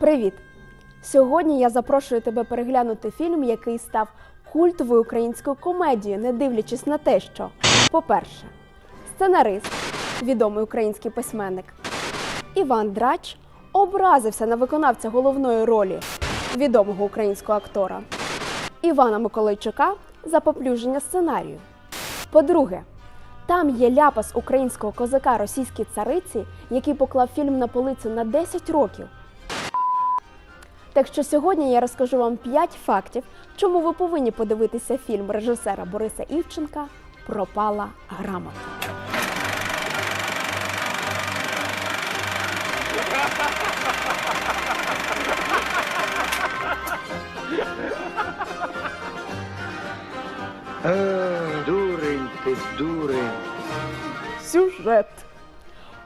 Привіт! Сьогодні я запрошую тебе переглянути фільм, який став культовою українською комедією, не дивлячись на те, що, по-перше, сценарист, відомий український письменник, Іван Драч образився на виконавця головної ролі відомого українського актора Івана Миколайчука за поплюження сценарію. По-друге, там є ляпас українського козака російській цариці, який поклав фільм на полицю на 10 років. Так що сьогодні я розкажу вам 5 фактів, чому ви повинні подивитися фільм режисера Бориса Івченка Пропала грамота. Е, Дурень ти, дурень. Сюжет.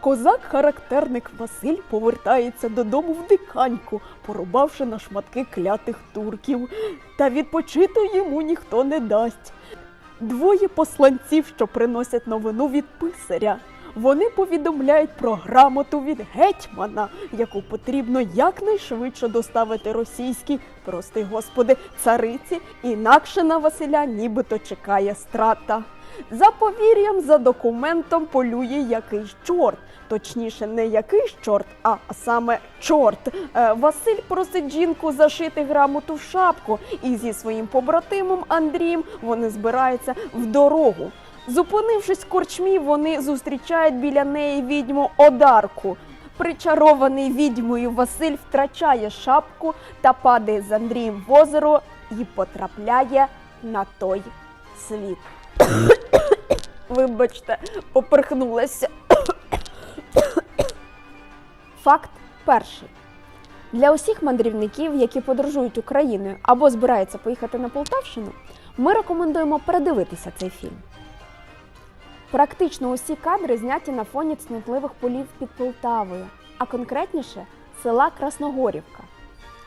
Козак-характерник Василь повертається додому в диканьку, порубавши на шматки клятих турків. Та відпочити йому ніхто не дасть. Двоє посланців, що приносять новину від писаря. Вони повідомляють про грамоту від гетьмана, яку потрібно якнайшвидше доставити російській, прости господи, цариці, інакше на Василя нібито чекає страта. За повір'ям, за документом полює якийсь чорт. Точніше, не якийсь чорт, а саме чорт. Е, Василь просить жінку зашити грамоту в шапку, і зі своїм побратимом Андрієм вони збираються в дорогу. Зупинившись в корчмі, вони зустрічають біля неї відьму Одарку. Причарований відьмою Василь втрачає шапку та падає з Андрієм в озеро і потрапляє на той світ. Вибачте, поперхнулася. Факт перший. Для усіх мандрівників, які подорожують Україною або збираються поїхати на Полтавщину, ми рекомендуємо передивитися цей фільм. Практично усі кадри зняті на фоні цнотливих полів під Полтавою, а конкретніше села Красногорівка.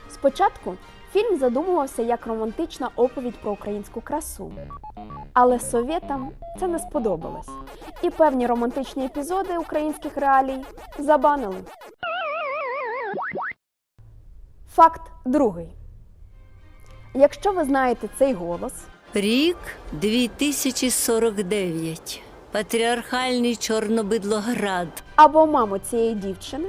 Спочатку фільм задумувався як романтична оповідь про українську красу. Але совєтам це не сподобалось. І певні романтичні епізоди українських реалій забанили. Факт другий. Якщо ви знаєте цей голос, Рік 2049. Патріархальний Чорнобидлоград. або маму цієї дівчини,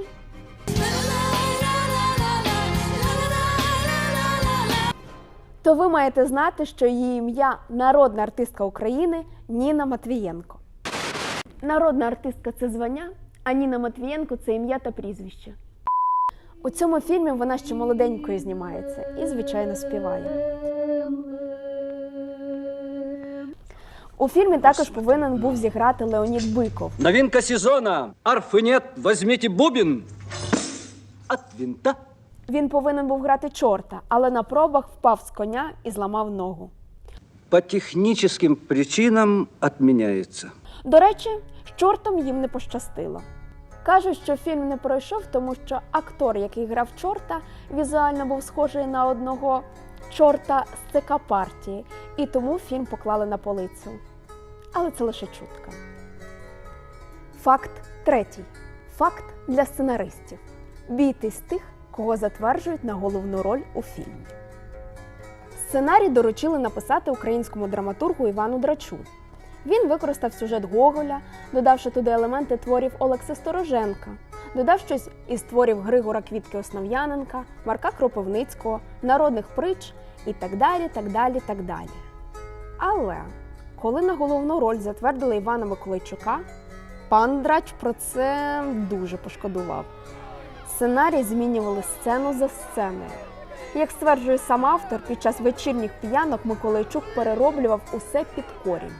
то ви маєте знати, що її ім'я народна артистка України Ніна Матвієнко. Народна артистка це звання, а Ніна Матвієнко це ім'я та прізвище. У цьому фільмі вона ще молоденькою знімається і, звичайно, співає. У фільмі також повинен був зіграти Леонід Биков. Новинка сезона. Арфы нет, возьмите бубен. От винта. Він повинен був грати чорта, але на пробах впав з коня і зламав ногу. По техническим причинам отменяется. До речі, з чортом їм не пощастило. Кажуть, що фільм не пройшов, тому що актор, який грав чорта, візуально був схожий на одного чорта з ЦК партії, і тому фільм поклали на полицю. Але це лише чутка. Факт третій. Факт для сценаристів: бійтесь тих, кого затверджують на головну роль у фільмі. Сценарій доручили написати українському драматургу Івану Драчу. Він використав сюжет Гоголя, додавши туди елементи творів Олекси Стороженка, додав щось із творів Григора Квітки Основ'яненка, Марка Кропивницького, народних притч і так далі, так далі, так далі. Але коли на головну роль затвердили Івана Миколайчука, пан Драч про це дуже пошкодував. Сценарій змінювали сцену за сценою. Як стверджує сам автор, під час вечірніх п'янок Миколайчук перероблював усе під корінь.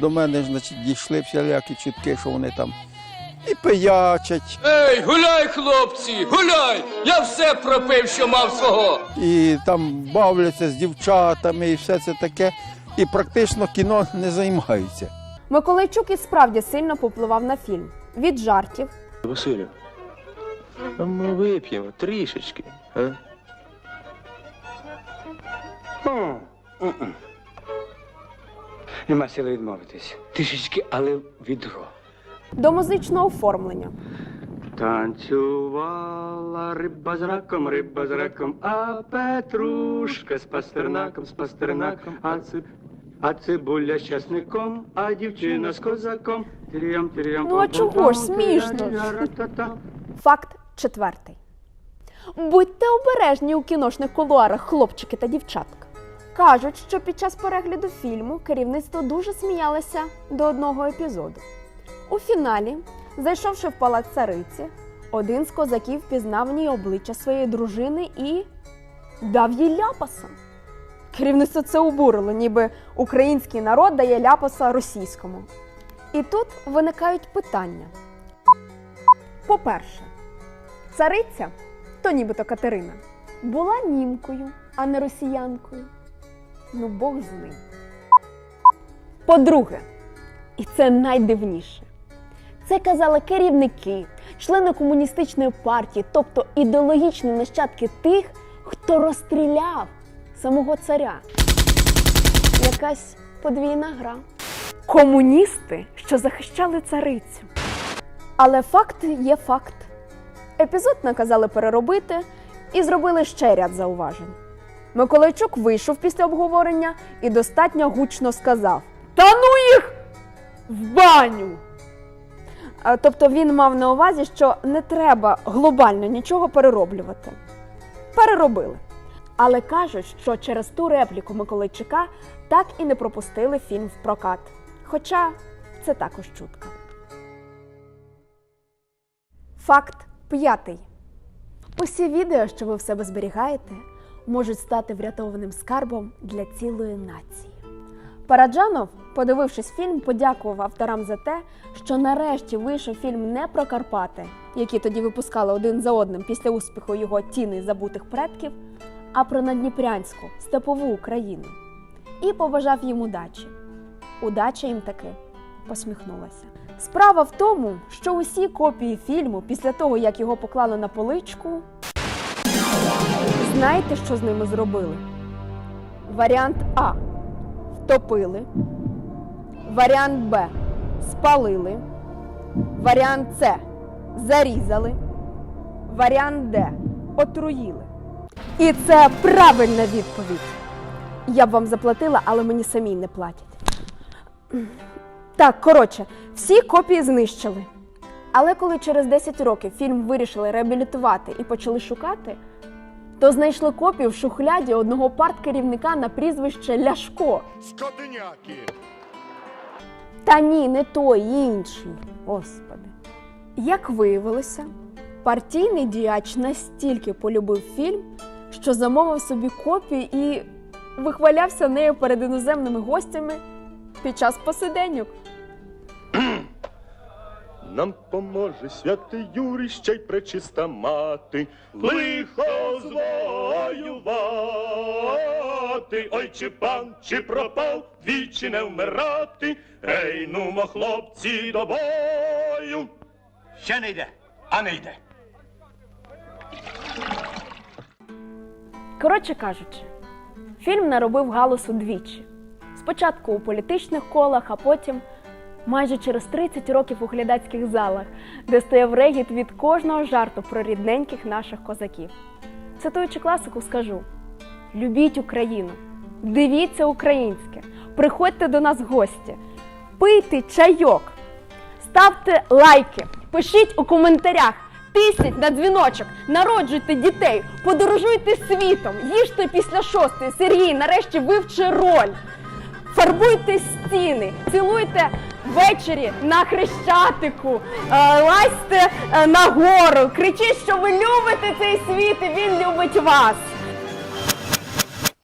До мене значить, дійшли всілякі чутки, що вони там і пиячать, Ей, гуляй, хлопці, гуляй! Я все пропив, що мав свого. і там бавляться з дівчатами, і все це таке. І практично кіно не займаються. Миколайчук і справді сильно попливав на фільм від жартів, Василю, ми вип'ємо трішечки. А? М, м-м. Нема сили відмовитись. Трішечки, але відро. до музичного оформлення. Танцювала риба з раком, риба з раком, а Петрушка з пастернаком, з пастернаком, а ци... А цибуля з часником, а дівчина з козаком. Тір'ям, тір'ям, Ну, а чого ж, смішно Факт четвертий. Будьте обережні у кіношних кулуарах, хлопчики та дівчатка. Кажуть, що під час перегляду фільму керівництво дуже сміялося до одного епізоду. У фіналі, зайшовши в палац цариці, один з козаків пізнав в ній обличчя своєї дружини і дав їй ляпаса. Керівництво це обурило, ніби український народ дає ляпаса російському. І тут виникають питання. По-перше, цариця, то нібито Катерина, була німкою, а не росіянкою. Ну, Бог з ним. По-друге, і це найдивніше. Це казали керівники, члени комуністичної партії, тобто ідеологічні нащадки тих, хто розстріляв самого царя. Якась подвійна гра. Комуністи, що захищали царицю. Але факт є факт. Епізод наказали переробити і зробили ще ряд зауважень. Миколайчук вийшов після обговорення і достатньо гучно сказав: Та ну їх в баню! Тобто він мав на увазі, що не треба глобально нічого перероблювати. Переробили. Але кажуть, що через ту репліку Миколайчука так і не пропустили фільм в прокат. Хоча це також чутка. Факт п'ятий. Усі відео, що ви в себе зберігаєте, можуть стати врятованим скарбом для цілої нації. Параджанов, подивившись фільм, подякував авторам за те, що нарешті вийшов фільм не про Карпати, які тоді випускали один за одним після успіху його тіни забутих предків, а про Надніпрянську степову Україну. І побажав їм удачі. Удача їм таки посміхнулася. Справа в тому, що усі копії фільму після того, як його поклали на поличку, знаєте, що з ними зробили? Варіант А. Втопили. Варіант Б. Спалили. Варіант С. Зарізали. Варіант Д. Отруїли. І це правильна відповідь. Я б вам заплатила, але мені самій не платять. Так, коротше, всі копії знищили. Але коли через 10 років фільм вирішили реабілітувати і почали шукати, то знайшли копію в шухляді одного парткерівника на прізвище Ляшко. Скотиняки! Та ні, не той, інший. Господи. Як виявилося, партійний діяч настільки полюбив фільм, що замовив собі копію і вихвалявся нею перед іноземними гостями під час посиденьок. Нам поможе святий Юрій, ще й пречиста мати, лихо звоювати. Ой, чи пан, чи пропав, двічі не вмирати. Ей, нумо, хлопці, до бою. Ще не йде, а не йде. Коротше кажучи, фільм наробив галасу двічі. Спочатку у політичних колах, а потім майже через 30 років у глядацьких залах, де стояв регіт від кожного жарту про рідненьких наших козаків. Цитуючи класику, скажу: любіть Україну, дивіться українське, приходьте до нас в гості, пийте чайок, ставте лайки, пишіть у коментарях. Тисніть на дзвіночок, народжуйте дітей, подорожуйте світом, їжте після шостої. Сергій, нарешті вивчи роль. Фарбуйте стіни, цілуйте ввечері на хрещатику, е, лазьте е, на гору, кричіть, що ви любите цей світ і він любить вас.